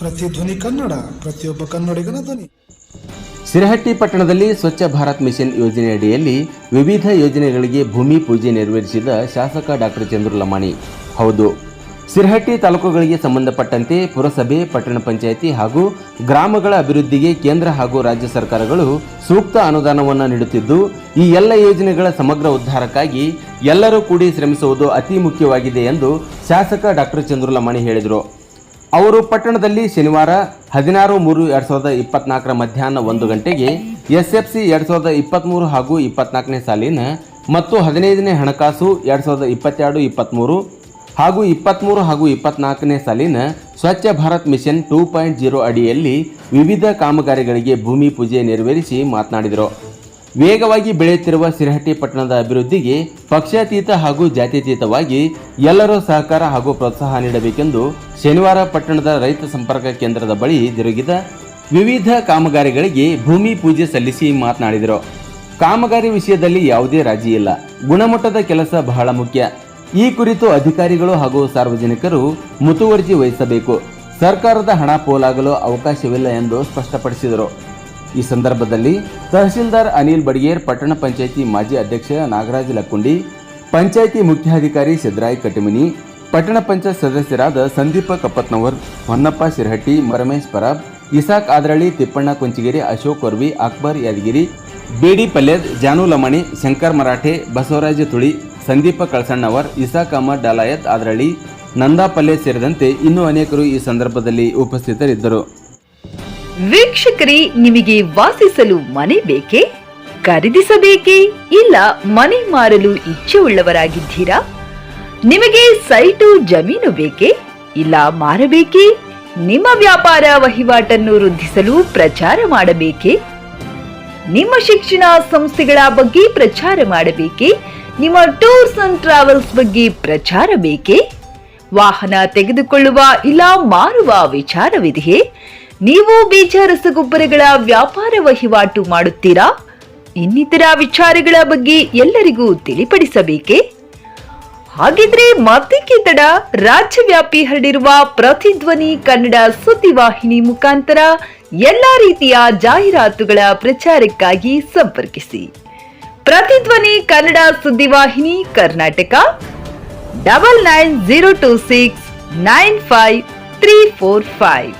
ಧ್ವನಿ ಕನ್ನಡ, ಪ್ರತಿಯೊಬ್ಬ ಕನ್ನಡಿಗನ ಧ್ವನಿ. ಸಿರಹಟ್ಟಿ ಪಟ್ಟಣದಲ್ಲಿ ಸ್ವಚ್ಛ ಭಾರತ್ ಮಿಷನ್ ಯೋಜನೆಯಡಿಯಲ್ಲಿ ವಿವಿಧ ಯೋಜನೆಗಳಿಗೆ ಭೂಮಿ ಪೂಜೆ ನೆರವೇರಿಸಿದ ಶಾಸಕ ಡಾಕ್ಟರ್ ಚಂದ್ರು ಲಮಾಣಿ. ಹೌದು, ಸಿರಹಟ್ಟಿ ತಾಲೂಕುಗಳಿಗೆ ಸಂಬಂಧಪಟ್ಟಂತೆ ಪುರಸಭೆ, ಪಟ್ಟಣ ಪಂಚಾಯಿತಿ ಹಾಗೂ ಗ್ರಾಮಗಳ ಅಭಿವೃದ್ಧಿಗೆ ಕೇಂದ್ರ ಹಾಗೂ ರಾಜ್ಯ ಸರ್ಕಾರಗಳು ಸೂಕ್ತ ಅನುದಾನವನ್ನು ನೀಡುತ್ತಿದ್ದು, ಈ ಎಲ್ಲ ಯೋಜನೆಗಳ ಸಮಗ್ರ ಉದ್ಧಾರಕ್ಕಾಗಿ ಎಲ್ಲರೂ ಕೂಡಿ ಶ್ರಮಿಸುವುದು ಅತಿ ಮುಖ್ಯವಾಗಿದೆ ಎಂದು ಶಾಸಕ ಡಾಕ್ಟರ್ ಚಂದ್ರಲಮಾಣಿ ಹೇಳಿದರು. ಅವರು ಪಟ್ಟಣದಲ್ಲಿ ಶನಿವಾರ ಹದಿನಾರು ಮೂರು ಎರಡು ಸಾವಿರದ ಇಪ್ಪತ್ನಾಲ್ಕರ ಮಧ್ಯಾಹ್ನ ಒಂದು ಗಂಟೆಗೆ ಎಸ್ ಎಫ್ ಸಿ ಎರಡು ಸಾವಿರದ ಇಪ್ಪತ್ತ್ಮೂರು ಹಾಗೂ ಇಪ್ಪತ್ನಾಲ್ಕನೇ ಸಾಲಿನ ಮತ್ತು ಹದಿನೈದನೇ ಹಣಕಾಸು ಎರಡು ಸಾವಿರದ ಇಪ್ಪತ್ತೆರಡು ಇಪ್ಪತ್ತ್ಮೂರು ಹಾಗೂ ಇಪ್ಪತ್ತ್ಮೂರು ಹಾಗೂ ಇಪ್ಪತ್ನಾಲ್ಕನೇ ಸಾಲಿನ Swachh Bharat mission two point zero ಅಡಿಯಲ್ಲಿ ವಿವಿಧ ಕಾಮಗಾರಿಗಳಿಗೆ ಭೂಮಿ ಪೂಜೆ ನೆರವೇರಿಸಿ ಮಾತನಾಡಿದರು. ವೇಗವಾಗಿ ಬೆಳೆಯುತ್ತಿರುವ ಸಿರಹಟ್ಟಿ ಪಟ್ಟಣದ ಅಭಿವೃದ್ಧಿಗೆ ಪಕ್ಷಾತೀತ ಹಾಗೂ ಜಾತ್ಯತೀತವಾಗಿ ಎಲ್ಲರೂ ಸಹಕಾರ ಹಾಗೂ ಪ್ರೋತ್ಸಾಹ ನೀಡಬೇಕೆಂದು ಶನಿವಾರ ಪಟ್ಟಣದ ರೈತ ಸಂಪರ್ಕ ಕೇಂದ್ರದ ಬಳಿ ಜರುಗಿದ ವಿವಿಧ ಕಾಮಗಾರಿಗಳಿಗೆ ಭೂಮಿ ಪೂಜೆ ಸಲ್ಲಿಸಿ ಮಾತನಾಡಿದರು. ಕಾಮಗಾರಿ ವಿಷಯದಲ್ಲಿ ಯಾವುದೇ ರಾಜಿ ಇಲ್ಲ. ಗುಣಮಟ್ಟದ ಕೆಲಸ ಬಹಳ ಮುಖ್ಯ. ಈ ಕುರಿತು ಅಧಿಕಾರಿಗಳು ಹಾಗೂ ಸಾರ್ವಜನಿಕರು ಮುತುವರ್ಜಿ ವಹಿಸಬೇಕು. ಸರ್ಕಾರದ ಹಣ ಪೋಲಾಗಲು ಅವಕಾಶವಿಲ್ಲ ಎಂದು ಸ್ಪಷ್ಟಪಡಿಸಿದರು. ಈ ಸಂದರ್ಭದಲ್ಲಿ ತಹಶೀಲ್ದಾರ್ ಅನಿಲ್ ಬಡಿಗೇರ್, ಪಟ್ಟಣ ಪಂಚಾಯಿತಿ ಮಾಜಿ ಅಧ್ಯಕ್ಷ ನಾಗರಾಜ್ ಲಕ್ಕುಂಡಿ, ಪಂಚಾಯಿತಿ ಮುಖ್ಯಾಧಿಕಾರಿ ಸಿದ್ದರಾಯ್ ಕಟಿಮಿನಿ ಪಟ್ಟಣ ಪಂಚಾಯತ್ ಸದಸ್ಯರಾದ ಸಂದೀಪ ಕಪ್ಪತ್ನವರ್, ಹೊನ್ನಪ್ಪ ಶಿರಹಟ್ಟಿ ಮರಮೇಶ್ ಪರಾಬ್ ಇಸಾಕ್ ಆದ್ರಳ್ಳಿ, ತಿಪ್ಪಣ್ಣ ಕುಂಚಿಗಿರಿ, ಅಶೋಕ್ ಕೊರ್ವಿ ಅಕ್ಬರ್ ಯಾದಗಿರಿ, ಬೇಡಿ ಪಲ್ಯದ್, ಜಾನು ಲಮಣಿ, ಶಂಕರ್ ಮರಾಠೆ, ಬಸವರಾಜ ತುಳಿ, ಸಂದೀಪ ಕಳಸಣ್ಣವರ್, ಇಸಾಕ್ ಅಹಮದ್ ಡಾಲಾಯತ್ ಆದ್ರಳ್ಳಿ, ನಂದಾ ಪಲ್ಲೆ ಸೇರಿದಂತೆ ಇನ್ನೂ ಅನೇಕರು ಈ ಸಂದರ್ಭದಲ್ಲಿ ಉಪಸ್ಥಿತರಿದ್ದರು. ವೀಕ್ಷಕರೇ, ನಿಮಗೆ ವಾಸಿಸಲು ಮನೆ ಬೇಕೇ? ಖರೀದಿಸಬೇಕೇ? ಇಲ್ಲ ಮನೆ ಮಾರಲು ಇಚ್ಛೆ ಉಳ್ಳವರಾಗಿದ್ದೀರಾ ನಿಮಗೆ ಸೈಟು ಜಮೀನು ಬೇಕೇ? ಇಲ್ಲ ಮಾರಬೇಕೇ? ನಿಮ್ಮ ವ್ಯಾಪಾರ ವಹಿವಾಟನ್ನು ವೃದ್ಧಿಸಲು ಪ್ರಚಾರ ಮಾಡಬೇಕೇ? ನಿಮ್ಮ ಶಿಕ್ಷಣ ಸಂಸ್ಥೆಗಳ ಬಗ್ಗೆ ಪ್ರಚಾರ ಮಾಡಬೇಕೇ? ನಿಮ್ಮ ಟೂರ್ಸ್ ಅಂಡ್ ಟ್ರಾವೆಲ್ಸ್ ಬಗ್ಗೆ ಪ್ರಚಾರ ಬೇಕೇ? ವಾಹನ ತೆಗೆದುಕೊಳ್ಳುವ ಇಲ್ಲ ಮಾರುವ ವಿಚಾರವಿದೆಯೇ? ನೀವು ಬೀಜ ರಸಗೊಬ್ಬರಗಳ ವ್ಯಾಪಾರ ವಹಿವಾಟು ಮಾಡುತ್ತೀರಾ? ಇನ್ನಿತರ ವಿಚಾರಗಳ ಬಗ್ಗೆ ಎಲ್ಲರಿಗೂ ತಿಳಿಪಡಿಸಬೇಕೇ? ಹಾಗಿದ್ರೆ ಮತ್ತೇಕೆ ತಡ ರಾಜ್ಯವ್ಯಾಪಿ ಹರಡಿರುವ ಪ್ರತಿಧ್ವನಿ ಕನ್ನಡ ಸುದ್ದಿವಾಹಿನಿ ಮುಖಾಂತರ ಎಲ್ಲಾ ರೀತಿಯ ಜಾಹೀರಾತುಗಳ ಪ್ರಚಾರಕ್ಕಾಗಿ ಸಂಪರ್ಕಿಸಿ. ಪ್ರತಿಧ್ವನಿ Kannada ಸುದ್ದಿವಾಹಿನಿ Karnataka double nine zero two six nine five three four five